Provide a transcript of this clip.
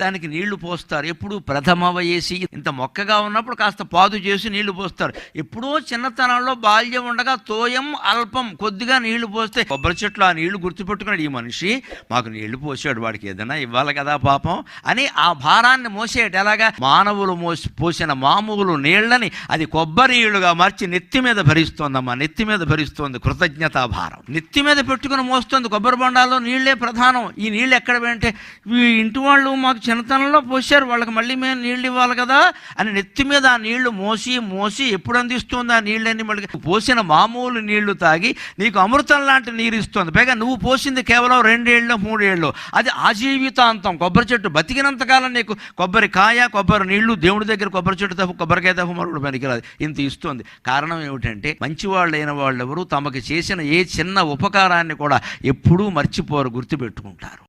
దానికి నీళ్ళు పోస్తారు. ఎప్పుడు ప్రథమ వయసి ఇంత మొక్కగా ఉన్నప్పుడు కాస్త పాదు చేసి నీళ్ళు పోస్తారు. ఎప్పుడో చిన్నతనంలో బాల్యం ఉండగా తోయం అల్పం కొద్దిగా నీళ్ళు పోస్తే కొబ్బరి చెట్లు ఆ నీళ్ళు గుర్తుపెట్టుకున్నాడు. ఈ మనిషి మాకు నీళ్ళు పోసాడు వాడికి ఏదైనా ఇవ్వాలి కదా పాపం అని ఆ భారాన్ని మోసేయట. ఎలాగా? మానవులు మోసి పోసిన మామూలు నీళ్ళని అది కొబ్బరి నీళ్ళుగా మార్చి నెత్తి మీద భరిస్తోందమ్మా నెత్తి మీద భరిస్తోంది కృతజ్ఞతా భారం. నెత్తి మీద పెట్టుకుని మోస్తుంది కొబ్బరి బొండాల్లో నీళ్ళే ప్రధానం. ఈ నీళ్ళు ఎక్కడ అంటే ఈ ఇంటి వాళ్ళు మాకు చిన్నతనంలో పోసారు వాళ్ళకి మళ్ళీ మేము నీళ్ళు ఇవ్వాలి కదా అని నెత్తి మీద ఆ నీళ్ళు మోసి మోసి ఎప్పుడు అందిస్తుంది? ఆ నీళ్ళని మళ్ళీ పోసిన మామూలు నీళ్ళు తాగి నీకు అమృతం లాంటి నీరు ఇస్తుంది. పైగా నువ్వు పోసింది కేవలం రెండేళ్ళు మూడేళ్ళు. అది ఆజీవితాంతం కొబ్బరి చెట్టు బతికినంతకాలం నీకు కొబ్బరి కాయ కొబ్బరి నీళ్ళు దేవుడి దగ్గర కొబ్బరి చెట్టు తప్ప కొబ్బరికాయ తప్ప మరొకటి పనికిరాదు ఇంత ఇస్తుంది. కారణం ఏమిటంటే మంచి వాళ్ళైన వాళ్ళెవరూ తమకు చేసిన ఏ చిన్న ఉపకారాన్ని కూడా ఎప్పుడూ మర్చిపోరు గుర్తుపెట్టుకుంటారు.